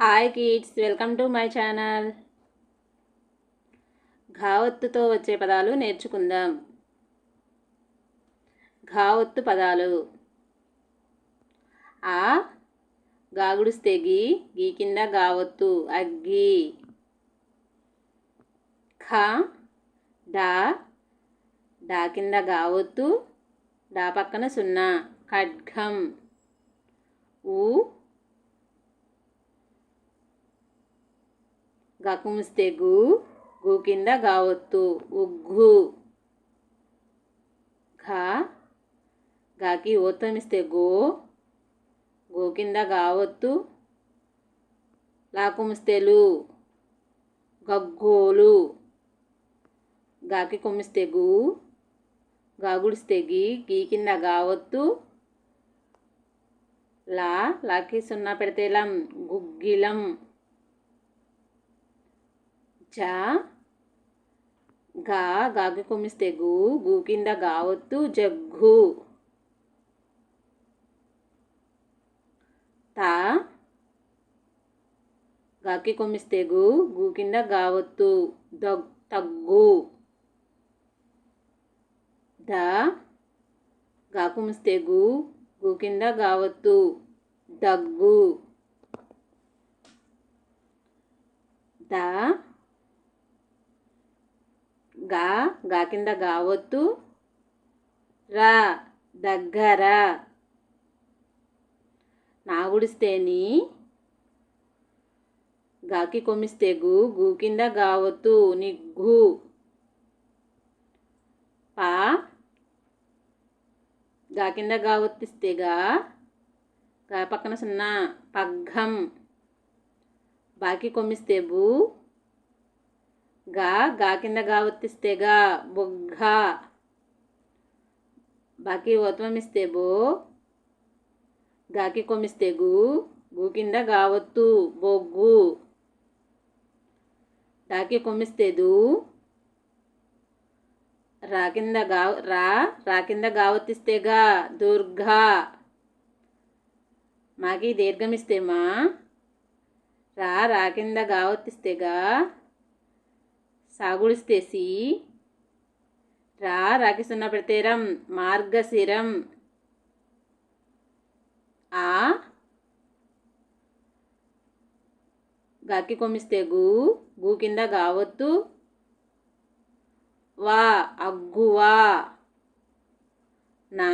Hi kids welcome to my channel. ఘావత్తుతో వచ్చే పదాలు నేర్చుకుందాం. ఘావత్తు పదాలు. ఆ గాగుడిస్తే గీ గీ కింద గావత్తు అగ్గి. ఖ డా డా కింద గావత్తు డా పక్కన సున్నా. ఖడ్గం. ఊ గకుంస్తే గు గు కింద గావత్తు. ఉగ్గు. ఘా. గాకి ఓతమిస్తే గో గో కింద గావత్తు. లాకుమిస్తేలు. గగ్గోలు. గాకి కొమ్మిస్తే గు గాగుడిస్తే గి గీ కింద గావత్తు. లా. లాకి సున్నా పెడితే లం. గుగ్గిలం. జా గా గాకి కొమ్మిస్తే గు గు కింద గావత్తు జగ్గు. తా. గాకి కొమ్మిస్తే గు గు కింద గావత్తు దగ్ తగ్గు. ద. గాకుమిస్తే కొమ్మిస్తే గు గు కింద గావత్తు దగ్గు. ద. గా గా కింద గావత్తు రా దగ్గర. నాగుడిస్తేని గాకి కొమ్మిస్తే గు గు కింద గావత్తు నిగ్గు పా గా కింద గావొత్తిస్తే గా గా పక్కన సున్నా పగ్గం. బాకి కొమ్మిస్తే బూ గా గా కింద గావత్తిస్తే గా బొగ్గ బాకి ఓత్వమిస్తే బో. గాకి కొమ్మిస్తే గు. గు కింద గావత్తు బొగ్గు డాకి కొమ్మిస్తే దూ. రా కింద గా రా రా కింద గావత్తిస్తే గా దుర్గా మాకి దీర్ఘమిస్తే మా. రా రా కింద గావత్తిస్తే గా సాగుడిస్తేసి రా రాకిస్తున్న సున్నా మార్గశిరం. ఆ? గాకి కొమ్మిస్తే గు గూ కింద గావత్తు వా అగ్గువా నా?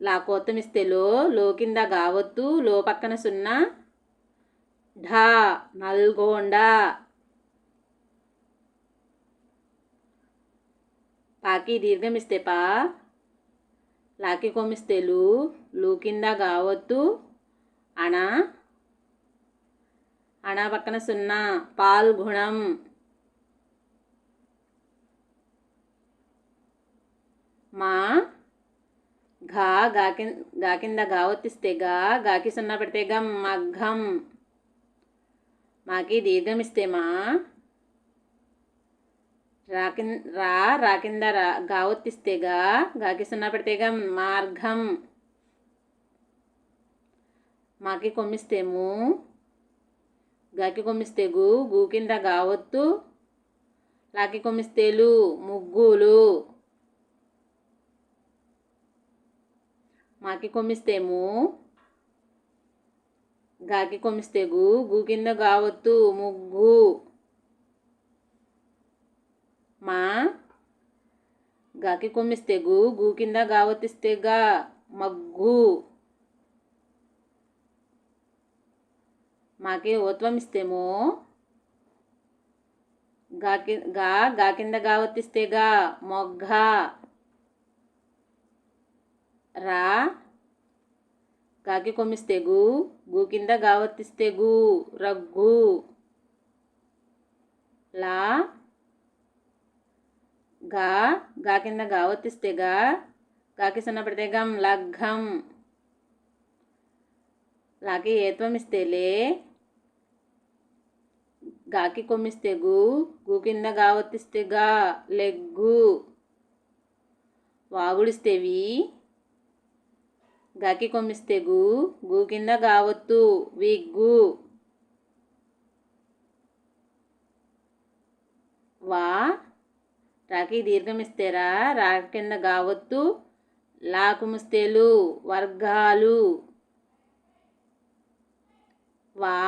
లా కోతమిస్తే లో లో కింద గావత్తు లో పక్కన సున్నా. ఢా నల్గొండ. పాకి దీర్ఘమిస్తే పా. లాకి కొమ్మిస్తే లూ. లూ కింద గావత్తు అణ. అణ పక్కన సున్నా. పాల్గుణం మా. ఘా. గా కింద గా కింద గావత్తిస్తే గా. గాకి సున్నా పెడితే గమ్ మఘం. మాకి దీర్ఘమిస్తే మా. రాకిన్ రా రాకింద రా గావొత్తిస్తేగా గాకి సున్నా పెడితేగా మార్గం. మాకి కొమ్మిస్తేము గాకి కొమ్మిస్తే గు గు కింద గావొత్తు లాకి కొమ్మిస్తేలు ముగ్గులు. మాకి కొమ్మిస్తేము గాకి కొమ్మిస్తే గు గు కింద గావత్తు ముగ్గు. మా గాకి కొమ్మిస్తే గు గు కింద గావతిస్తే గా మగ్గు. మాకి ఓత్వం ఇస్తేమో గాకి గా గా కింద గావతిస్తే గా మొగ్గ. రా గాకి కొమ్మిస్తే గు గు కింద గావత్తిస్తే గు రగ్గు. లా గా గా కింద గావత్తిస్తే గా గాకి సున్న పెడితే గం లగ్గం లాకి ఏత్వం ఇస్తే లే గాకి కొమ్మిస్తే గు గు కింద గావత్తిస్తే గా లెగ్గు. వాగుడిస్తేవి గాకి కొమ్మిస్తే గు గు కింద గావత్తు విగ్గు. వా రాకి దీర్ఘమిస్తేరా? రా కింద గావత్తు లాకుముస్తేలు వర్గాలు. వా?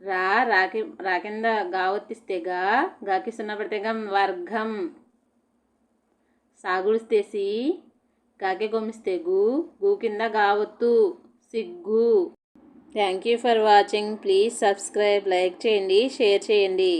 రా రాకి రా కింద గావత్తిస్తేగా? గాకి సున్నా పడితే వర్గం. సాగుడిస్తేసి గాకి కొమ్మిస్తే గు గు కింద గావత్తు సిగ్గు. Thank you for watching. Please subscribe like చేయండి షేర్ చేయండి.